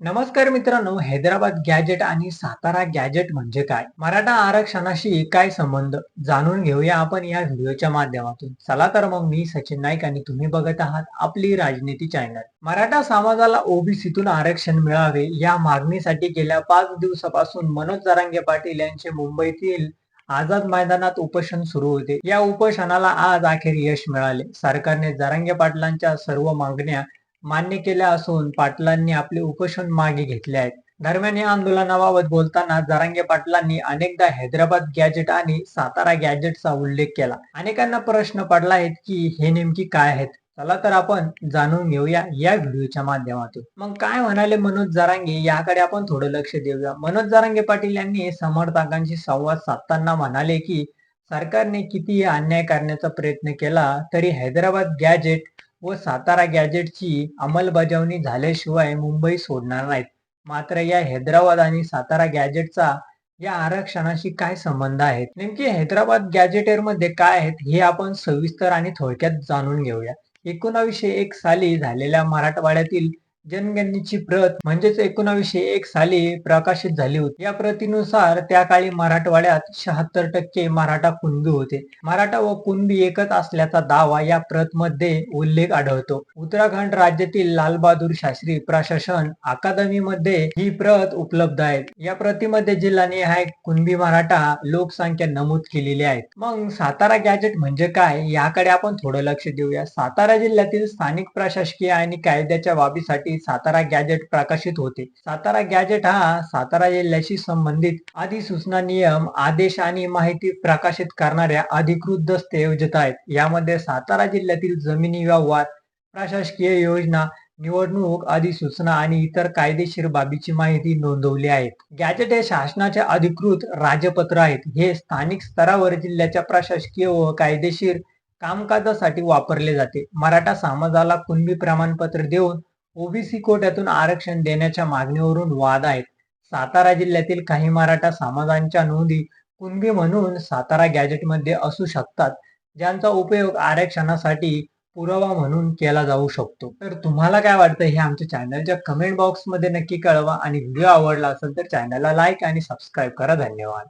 नमस्कार मित्रांनो हैदराबाद गॅजेट आणि सातारा गॅजेट म्हणजे काय? मराठा आरक्षणाशी काय संबंध? जाणून घेऊया आपण या व्हिडिओच्या माध्यमातून. चला तर मग मी सचिन नाईक आणि तुम्ही बघत आहात आपली राजनीती चॅनल मराठा समाजाला ओबीसीतून आरक्षण मिळावे या मागणीसाठी गेल्या पाच दिवसापासून मनोज जरांगे पाटील यांचे मुंबईतील आझाद मैदानात उपोषण सुरू होते. या उपोषणाला आज अखेर यश मिळाले. सरकारने जरांगे पाटलांच्या सर्व मागण्या मान्य केल्या असून पाटलांनी आपले उपोषण मागे घेतले आहेत. दरम्यान या आंदोलनाबाबत बोलताना जरांगे पाटलांनी अनेकदा हैदराबाद गॅजेट आणि सातारा गॅजेटचा उल्लेख केला. अनेकांना प्रश्न पडला आहेत की हे नेमकी काय आहेत? चला तर आपण जाणून घेऊया या व्हिडिओच्या माध्यमातून. मग काय म्हणाले मनोज जरांगे? याकडे आपण थोडं लक्ष देऊया. मनोज जरांगे पाटील यांनी समर्थकांशी संवाद साधताना म्हणाले की सरकारने कितीही अन्याय करण्याचा प्रयत्न केला तरी हैदराबाद गॅजेट व सातारा गॅजेटची अंमलबजावणी झाल्याशिवाय मुंबई सोडणार नाहीत. मात्र या हैदराबाद आणि सातारा गॅजेटचा या आरक्षणाशी काय संबंध आहेत? नेमके हैदराबाद गॅजेटेरमध्ये काय आहेत हे आपण सविस्तर आणि थोडक्यात जाणून घेऊया. एकोणावीसशे एक साली झालेल्या मराठवाड्यातील जनगणनेची प्रत म्हणजेच एकोणावीसशे एक साली प्रकाशित झाली होती. या प्रतीनुसार त्या काळी मराठवाड्यात शहात्तर टक्के मराठा कुणबी होते. मराठा व कुणबी एकच असल्याचा दावा या प्रत मध्ये उल्लेख आढळतो. उत्तराखंड राज्यातील लालबहादूर शास्त्री प्रशासन अकादमी मध्ये ही प्रत उपलब्ध आहे. या प्रतीमध्ये जिल्हा निहाय कुणबी मराठा लोकसंख्या नमूद केलेली आहे. मग सातारा गॅजेट म्हणजे काय? याकडे आपण थोडं लक्ष देऊया. सातारा जिल्ह्यातील स्थानिक प्रशासकीय आणि कायद्याच्या बाबीसाठी सातारा गॅजेट प्रकाशित होते. सातारा गॅजेट हा सातारा जिल्ह्याशी संबंधित अधिसूचना नियम आदेश आणि माहिती प्रकाशित करणाऱ्या अधिकृत दस्तऐवजत आहेत. यामध्ये सातारा जिल्ह्यातील जमिनी व्यवहार प्रशासकीय योजना निवडणूक अधिसूचना आणि इतर कायदेशीर बाबीची माहिती नोंदवली आहे गॅजेट हे शासनाचे अधिकृत राजपत्र आहेत. हे स्थानिक स्तरावर जिल्ह्याच्या प्रशासकीय व कायदेशीर कामकाजासाठी वापरले जाते. मराठा समाजाला कुणबी प्रमाणपत्र देऊन ओबीसी कोट्यातून आरक्षण देण्याच्या मागणीवरून वाद आहेत. सातारा जिल्ह्यातील काही मराठा समाजांच्या नोंदी कुणबी म्हणून सातारा गॅजेटमध्ये असू शकतात ज्यांचा उपयोग आरक्षणासाठी पुरावा म्हणून केला जाऊ शकतो. तर तुम्हाला काय वाटतं हे आमच्या चॅनलच्या कमेंट बॉक्समध्ये नक्की कळवा आणि व्हिडिओ आवडला असेल तर चॅनलला लाईक आणि सबस्क्राईब करा. धन्यवाद.